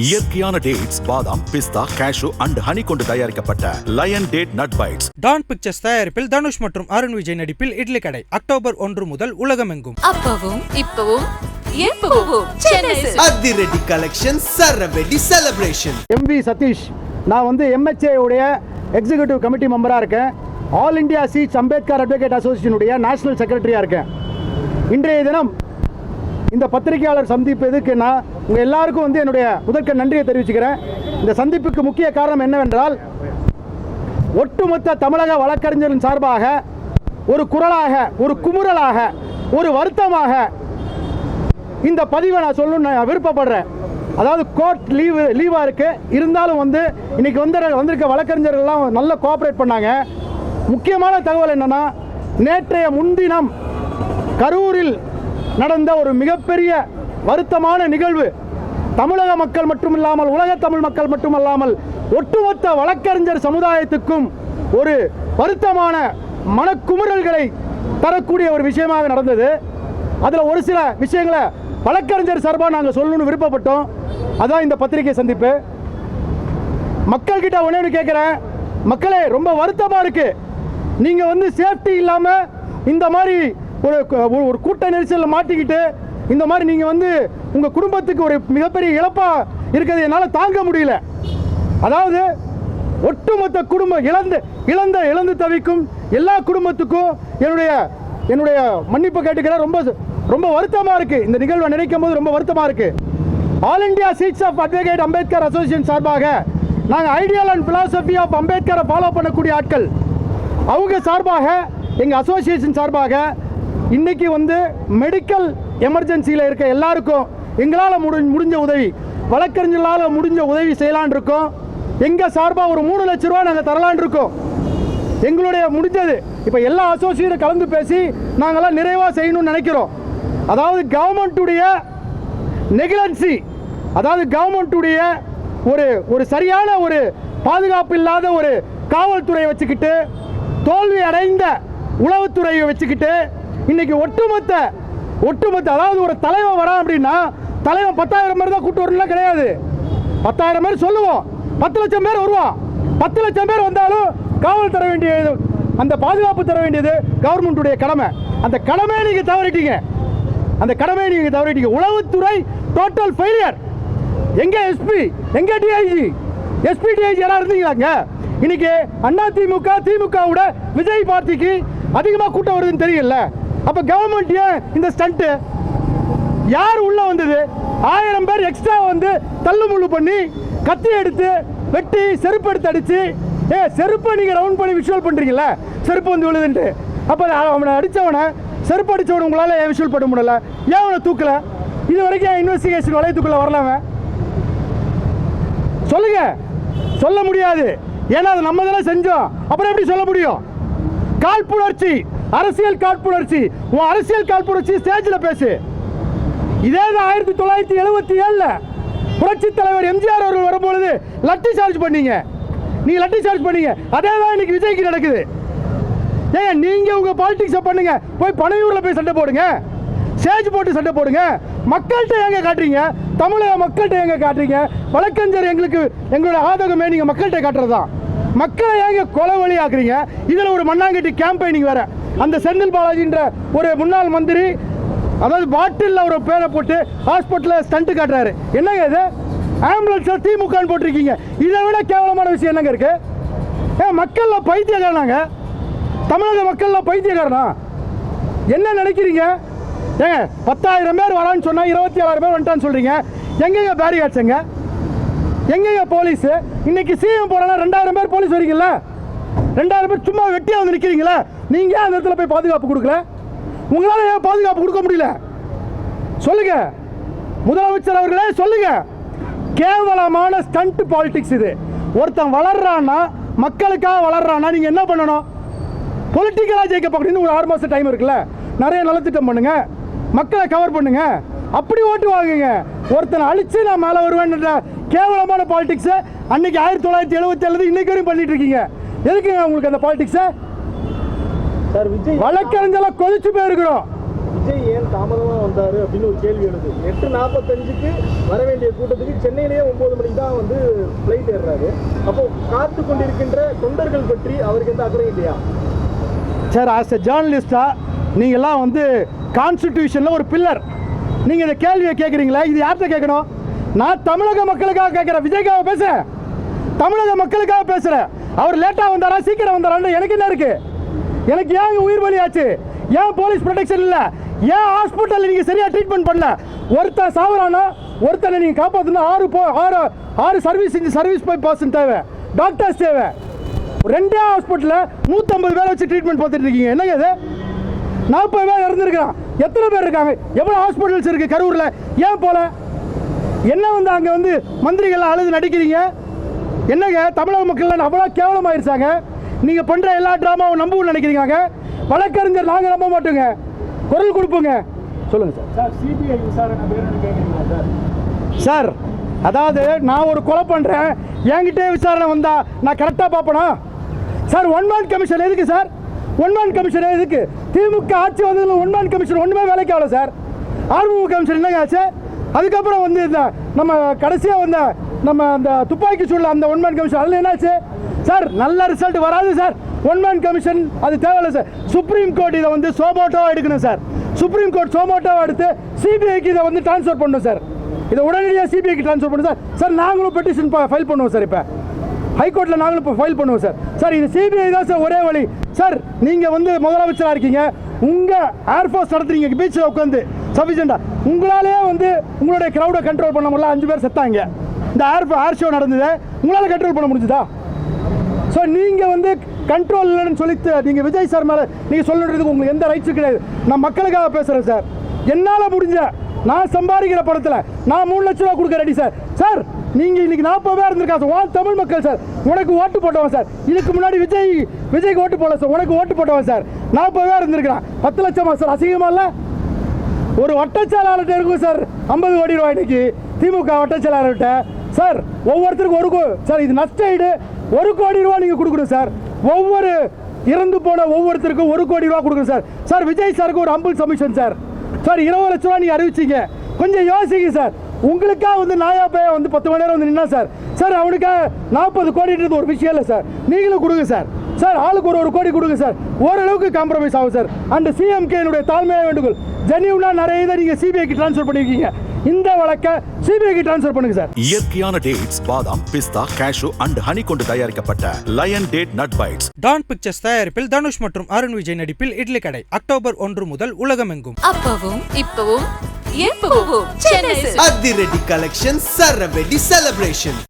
இயற்கையான டேட்ஸ் பாதாம் பிஸ்தா cash and honey கொண்டு தயாரிக்கப்பட்ட lion date nut bites Dawn pictures தயாரிப்பில் தனுஷ் மற்றும் அருண் விஜய் நடிப்பில் இட்லி கடை. அக்டோபர் ஒன்று முதல் உலகமெங்கும். அப்பவும் இப்பவும். அதிரடி கலெக்ஷன் சரவெடி செலிப்ரேஷன் எம்வி சதீஷ் நான் வந்து MHA உடைய எக்ஸிக்யூட்டிவ் கமிட்டி மெம்பராக இருக்கேன். All India seeds Ambedkar advocate அசோசியேஷனுடைய national செக்ரட்டரியாக இருக்கேன். இன்றைய தினம் இந்த பத்திரிகையாளர் சந்திப்பு எதுக்குன்னா உங்கள் எல்லாருக்கும் வந்து என்னுடைய முதற்க நன்றியை தெரிவிச்சுக்கிறேன். இந்த சந்திப்புக்கு முக்கிய காரணம் என்னவென்றால் ஒட்டுமொத்த தமிழக வழக்கறிஞரின் சார்பாக ஒரு குரலாக ஒரு குமுறலாக ஒரு வருத்தமாக இந்த பதிவை நான் சொல்லணும்னு நான் விருப்பப்படுறேன். அதாவது கோர்ட் லீவு லீவாக இருக்குது இருந்தாலும் வந்து இன்றைக்கி வந்து வந்திருக்க வழக்கறிஞர்கள்லாம் நல்லா கோஆப்ரேட் பண்ணாங்க. முக்கியமான தகவல் என்னன்னா நேற்றைய முன்தினம் கரூரில் நடந்த ஒரு மிகப்பெரிய வருத்தமான நிகழ்வு. தமிழக மக்கள் மட்டுமில்லாமல் உலக தமிழ் மக்கள் மட்டுமல்லாமல் ஒட்டுமொத்த வழக்கறிஞர் சமுதாயத்துக்கும் ஒரு வருத்தமான மனக்குமுறல்களை தரக்கூடிய ஒரு விஷயமாக நடந்தது. அதில் ஒரு சில விஷயங்களை வழக்கறிஞர் சார்பாக நாங்கள் சொல்லணும்னு விருப்பப்பட்டோம். அதான் இந்த பத்திரிகை சந்திப்பு. மக்கள்கிட்ட ஒன்றே ஒன்று கேட்குறேன் மக்களே ரொம்ப வருத்தமாக இருக்குது நீங்கள் வந்து சேஃப்டி இல்லாமல் இந்த மாதிரி ஒரு ஒரு- கூட்ட நெரிசலில் மாட்டிக்கிட்டு இந்த மாதிரி நீங்கள் வந்து உங்கள் குடும்பத்துக்கு ஒரு மிகப்பெரிய இழப்பாக இருக்கிறது என்னால் தாங்க முடியல. அதாவது ஒட்டுமொத்த குடும்பம் இழந்து இழந்த இழந்து தவிக்கும் எல்லா குடும்பத்துக்கும் என்னுடைய என்னுடைய மன்னிப்பு கேட்டுக்கிற ரொம்ப ரொம்ப வருத்தமாக இருக்குது இந்த நிகழ்வை நினைக்கும் போது ரொம்ப வருத்தமாக இருக்குது all India seeds of advocate Ambedkar association சார்பாக நாங்கள் ஐடியல் அண்ட் philosophy ஆஃப் அம்பேத்கரை ஃபாலோ பண்ணக்கூடிய ஆட்கள். அவங்க சார்பாக எங்கள் அசோசியேஷன் சார்பாக இன்னைக்கு வந்து மெடிக்கல் எமர்ஜென்சியில் இருக்க எல்லாருக்கும் எங்களால் முடி முடிஞ்ச உதவி வழக்கறிஞர்களால் முடிஞ்ச உதவி செய்யலான் இருக்கோம். எங்கள் சார்பாக ஒரு மூணு லட்ச ரூபா நாங்கள் தரலான் இருக்கோம். எங்களுடைய முடிஞ்சது. இப்போ எல்லா அசோசியேட்டும் கலந்து பேசி நாங்களாம் நிறைவாக செய்யணும்னு நினைக்கிறோம். அதாவது கவர்மெண்ட்டுடைய நெகிலன்சி அதாவது கவர்மெண்ட்டுடைய ஒரு ஒரு சரியான ஒரு பாதுகாப்பு இல்லாத ஒரு காவல்துறையை வச்சுக்கிட்டு தோல்வி அடைந்த உளவுத்துறையை வச்சுக்கிட்டு இன்னைக்கு ஒட்டுமொத்த ஒட்டுமொத்த அதாவது ஒரு தலைவன் வரான் அப்படின்னா தலைவன் பத்தாயிரம் பேர் தான் கூட்டு வரலாம் கிடையாது. பத்தாயிரம் பேர் சொல்லுவோம். பத்து லட்சம் பேர் வருவோம் பத்து லட்சம் பேர் வந்தாலும் காவல் தர வேண்டியது அந்த பாதுகாப்பு தர வேண்டியது கவர்மெண்ட்டுடைய கடமை. அந்த கடமையை நீங்கள் தவறிட்டீங்க. அந்த கடமையை நீங்கள் தவறிட்டீங்க. உளவுத்துறை டோட்டல் ஃபெயிலியர் எங்கே எஸ்பி எங்கே டிஐஜி எஸ்பி டிஐஜி யாரா இருந்தீங்களாங்க? இன்னைக்கு அண்ணா திமுக திமுகவோட விஜய் பார்ட்டிக்கு அதிகமாக கூட்டம் வருதுன்னு தெரியல அப்போ கவர்மெண்ட் ஏன் இந்த ஸ்டண்ட்டு யார் உள்ளே வந்தது? ஆயிரம் பேர் எக்ஸ்ட்ரா வந்து தள்ளுமுள்ளு பண்ணி கத்தி எடுத்து வெட்டி செருப்பு எடுத்து அடித்து ஏ செருப்பை நீங்கள் ரவுண்ட் பண்ணி விஷுவல் பண்ணுறீங்களே செருப்பு வந்து விழுதுன்ட்டு. அப்போ அவனை அடித்தவனை செருப்பு அடித்தவனை உங்களால் ஏன் விஷுவல் பண்ண முடியல? ஏன் அவனை தூக்கல? இது வரைக்கும் இன்வெஸ்டிகேஷன் வளையத்துக்குள்ள வரலாமே சொல்லுங்க. சொல்ல முடியாது. ஏன்னா அதை நம்ம தானே செஞ்சோம். அப்புறம் எப்படி சொல்ல முடியும்? காழ்ப்புணர்ச்சி. அரசியல் காழ்ப்புணர்ச்சி உன் அரசியல் காழ்ப்புணர்ச்சி ஸ்டேஜில் பேசு. இதே தான் ஆயிரத்தி தொள்ளாயிரத்தி எழுபத்தி ஏழில் புரட்சி தலைவர் எம்ஜிஆர் அவர்கள் வரும்பொழுது லட்டி சார்ஜ் பண்ணீங்க. நீங்க லட்டி சார்ஜ் பண்ணீங்க. அதே தான் இன்னைக்கு விஜய்க்கு நடக்குது. ஏங்க நீங்க உங்க பாலிடிக்ஸை பண்ணுங்க. போய் பனையூர்ல போய் சண்டை போடுங்க. சேஜ் போட்டு சண்டை போடுங்க. மக்கள்கிட்ட எங்க காட்டுறீங்க? தமிழக மக்கள்கிட்ட எங்க காட்டுறீங்க? வழக்கறிஞர் எங்களுக்கு எங்களோட ஆதகமே நீங்க மக்கள்கிட்ட காட்டுறது தான் மக்களை ஏங்க கொலை வழி ஆக்குறீங்க இதுல ஒரு மண்ணாங்கட்டி கேம்பெயினிங் வேற. அந்த செந்தில் பாலாஜின்ற ஒரு முன்னாள் மந்திரி அதாவது பாட்டிலில் ஒரு பேரை போட்டு ஹாஸ்பிட்டலில் ஸ்டண்ட்டு காட்டுறாரு. என்னங்க இது? ஆம்புலன்ஸில் திமுகன்னு போட்டிருக்கீங்க. இதை விட கேவலமான விஷயம் என்னங்க இருக்குது ஏ மக்களில் பைத்தியக்காரனாங்க. தமிழக மக்களில் பைத்தியக்காரனா? என்ன நினைக்கிறீங்க? ஏங்க பத்தாயிரம் பேர் வரான்னு சொன்னால் இருபத்தி ஏழாயிரம் பேர் வந்துட்டான்னு சொல்கிறீங்க எங்கெங்க பேரிகாட்ஸுங்க எங்கெங்க போலீஸு இன்னைக்கு சிஎம் போகிறனா ரெண்டாயிரம் பேர் போலீஸ் வரீங்களா ரெண்டாயிரம் பேர் சும்மா வெட்டியாக வந்து நிற்கிறீங்களா நீங்கள் ஏன் அந்த இடத்துல போய் பாதுகாப்பு கொடுக்கல? உங்களால் ஏன் பாதுகாப்பு கொடுக்க முடியல? சொல்லுங்க. முதலமைச்சர் அவர்களே சொல்லுங்க. கேவலமான ஸ்டண்ட் பாலிடிக்ஸ் இது. ஒருத்தன் வளர்றான்னா மக்களுக்காக வளர்றான்னா நீங்கள் என்ன பண்ணணும்? பொலிட்டிக்கலாக ஜெயிக்க பார்க்கணும்னு ஒரு ஆறு மாதம் டைம் இருக்குல்ல? நிறைய நலத்திட்டம் பண்ணுங்க. மக்களை கவர் பண்ணுங்க. அப்படி ஓட்டு வாங்குங்க. ஒருத்தனை அழிச்சு நான் மேலே வருவேன்ற கேவலமான பாலிடிக்ஸை அன்னைக்கு ஆயிரத்தி தொள்ளாயிரத்தி எழுபத்தி ஏழு இன்னைக்கு வரையும் பண்ணிட்டு இருக்கீங்க. எதுக்குங்க உங்களுக்கு அந்த பாலிடிக்ஸை சார் விஜய் வழக்கறிஞர்லாம் கொதிச்சு போயிருக்கிறோம். விஜய் ஏன் தாமதமாக வந்தார் அப்படின்னு ஒரு கேள்வி எழுது. எட்டு நாற்பத்தஞ்சுக்கு வர வேண்டிய கூட்டத்துக்கு சென்னையிலேயே ஒம்பது மணிக்கு தான் வந்து ஃப்ளைட் ஏறுறாரு. அப்போ காத்து கொண்டிருக்கின்ற தொண்டர்கள் பற்றி அவருக்கு எந்த அக்கறை இல்லையா? சார் ஆஸ் எ ஜேர்னலிஸ்டாக நீங்கள்லாம் வந்து கான்ஸ்டிடியூஷனில் ஒரு பில்லர் நீங்கள் இந்த கேள்வியை கேட்குறீங்களா இது யார்கிட்ட கேட்கணும்? நான் தமிழக மக்களுக்காக கேட்குறேன் விஜய்க்காக பேசுகிறேன் தமிழக மக்களுக்காக பேசுகிறேன் அவர் லேட்டாக வந்தாரா சீக்கிரம் வந்தாரான்னு எனக்கு என்ன இருக்குது எனக்கு ஏன் உயிர் பலியாச்சு? ஆச்சு ஏன் போலீஸ் ப்ரொடெக்ஷன் இல்லை? ஏன் ஹாஸ்பிட்டலில் நீங்கள் சரியாக ட்ரீட்மெண்ட் பண்ணல? ஒருத்தன் சாவரானா ஒருத்தனை நீங்கள் காப்பாற்றணும் ஆறு போ ஆறு ஆறு சர்வீஸ் இங்கே சர்வீஸ் போய் பர்சன் தேவை. டாக்டர்ஸ் தேவை. ரெண்டே ஹாஸ்பிட்டலில் நூற்றம்பது பேரை வச்சு ட்ரீட்மெண்ட் பார்த்துட்டு இருக்கீங்க. என்னங்க இது? நாற்பது பேர் இறந்துருக்கான் எத்தனை பேர் இருக்காங்க? எவ்வளோ ஹாஸ்பிட்டல்ஸ் இருக்குது கரூரில்? ஏன் போல? என்ன வந்து அங்கே வந்து மந்திரிகள்லாம் அழுது நடிக்கிறீங்க? என்னங்க? தமிழக மக்கள் அவ்வளோ கேவலமாயிருச்சாங்க? நீங்கள் பண்ணுற எல்லா ட்ராமாவும் நம்பவும் நினைக்கிறீங்க வழக்கறிஞர் நாங்கள் நம்ப மாட்டோங்க. குரல் கொடுப்போங்க. சொல்லுங்கள் சார். சார் சிபிஐ விசாரணை சார்? அதாவது நான் ஒரு கொலை பண்ணுறேன் என்கிட்டே விசாரணை வந்தா நான் கரெக்டாக பார்ப்பேனா? சார் ஒன் மேன் கமிஷன் எதுக்கு சார்? ஒன் மேன் கமிஷன் எதுக்கு? திமுக ஆட்சி வந்ததில் ஒன் மேன் கமிஷன் ஒன்றுமே வேலைக்கு ஆகல சார். ஆர்மூவ கமிஷன் என்னங்க ஆச்சு? அதுக்கப்புறம் வந்து இந்த நம்ம கடைசியாக வந்த நம்ம அந்த துப்பாக்கி சூழல் அந்த ஒன் மேன் கமிஷன் அதில் என்னாச்சு? சார் நல்ல ரிசல்ட் வராது சார். ஒன் மேன் கமிஷன் அது தேவையில்லை சார். சுப்ரீம் கோர்ட் இதை வந்து சோமோட்டோவாக எடுக்கணும் சார். சுப்ரீம் கோர்ட் சோமோட்டோவாக எடுத்து சிபிஐக்கு இதை வந்து ட்ரான்ஸ்ஃபர் பண்ணணும் சார். இதை உடனடியாக சிபிஐக்கு ட்ரான்ஸ்ஃபர் பண்ணும் சார். சார் நாங்களும் பெட்டிஷன் ஃபைல் பண்ணுவோம் சார் இப்போ. ஹைகோர்ட்டில் நாங்களும் இப்போ ஃபைல் பண்ணுவோம் சார். சார் இது சிபிஐ தான் சார் ஒரே வழி. சார் நீங்கள் வந்து முதலமைச்சராக இருக்கீங்க. உங்கள் ஏர்ஃபோர்ஸ் நடத்துறீங்க. பீச்சில் உட்காந்து சஃபிஷியண்டாக உங்களாலே வந்து உங்களுடைய க்ரௌடை கண்ட்ரோல் பண்ண முடியல அஞ்சு பேர் செத்தாங்க. இந்த ஏர் ஏர் ஷோ நடந்தது. உங்களால் கண்ட்ரோல் பண்ண முடிஞ்சுதா? ஸோ நீங்கள் வந்து கண்ட்ரோல் இல்லைன்னு சொல்லி நீங்கள் விஜய் சார் மேலே நீங்கள் சொல்லுறதுக்கு உங்களுக்கு எந்த ரைட்ஸும் கிடையாது. நான் மக்களுக்காக பேசுகிறேன் சார் என்னால் முடிஞ்ச நான் சம்பாதிக்கிற படத்தில் நான் மூணு லட்ச ரூபா கொடுக்க ரெடி சார் சார் நீங்கள் இன்னைக்கு நாற்பது பேர் இருந்திருக்கா சார் வா தமிழ் மக்கள் சார் உனக்கு ஓட்டு போட்டவன் சார் இதுக்கு முன்னாடி விஜய் விஜய்க்கு ஓட்டு போடல சார் உனக்கு ஓட்டு போட்டவன் சார் நாற்பது பேர் இருந்திருக்கிறான். பத்து லட்சமா சார் அசிங்கமா இல்லை? ஒரு வட்டச்செயலாளர்கிட்ட இருக்கும் சார் ஐம்பது கோடி ரூபாய் இன்னைக்கு. திமுக வட்டச்செயலாளர்கிட்ட சார் ஒவ்வொருத்தருக்கும் ஒரு கோ சார் இது நஷ்ட ஈடு. ஒரு கோடி ரூபா நீங்கள் கொடுக்கணும் சார். ஒவ்வொரு இறந்து போன ஒவ்வொருத்தருக்கும் ஒரு கோடி ரூபா கொடுக்கணும் சார். சார் விஜய் சாருக்கு ஒரு அம்புல் சமிஷன் சார். சார் இருபது லட்ச ரூபா நீங்கள் அறிவிச்சிங்க. கொஞ்சம் யோசிங்க சார். உங்களுக்காக வந்து நாயா பைய வந்து பத்து மணி நேரம் வந்து நின்னா சார். சார் அவனுக்காக நாற்பது கோடின்றது ஒரு விஷயம் இல்லை சார். நீங்களும் கொடுங்க சார். சார் ஆளுக்கு ஒரு ஒரு கோடி கொடுங்க சார். ஓரளவுக்கு காம்ப்ரமைஸ் ஆகும் சார். அண்ட் சிஎம்கேனுடைய தாழ்மையான வேண்டுகோள். ஜென்யூனா நிறைய இதை நீங்கள் சிபிஐக்கு ட்ரான்ஸ்ஃபர் பண்ணியிருக்கீங்க இந்த வழக்கை சிபிஐக்கு ட்ரான்ஸ்ஃபர் பண்ணுங்க சார். இயற்கையான டேட்ஸ் பாதாம் பிஸ்தா கேஷு அண்ட் ஹனி கொண்டு தயாரிக்கப்பட்ட lion date nut bites Dawn pictures தயாரிப்பில் தனுஷ் மற்றும் அருண் விஜய் நடிப்பில் இட்லி கடை. அக்டோபர் ஒன்று முதல் உலகமெங்கும். அப்பவும் இப்பவும் எப்பவும். அதிரடி கலெக்ஷன் சரவெடி செலிப்ரேஷன்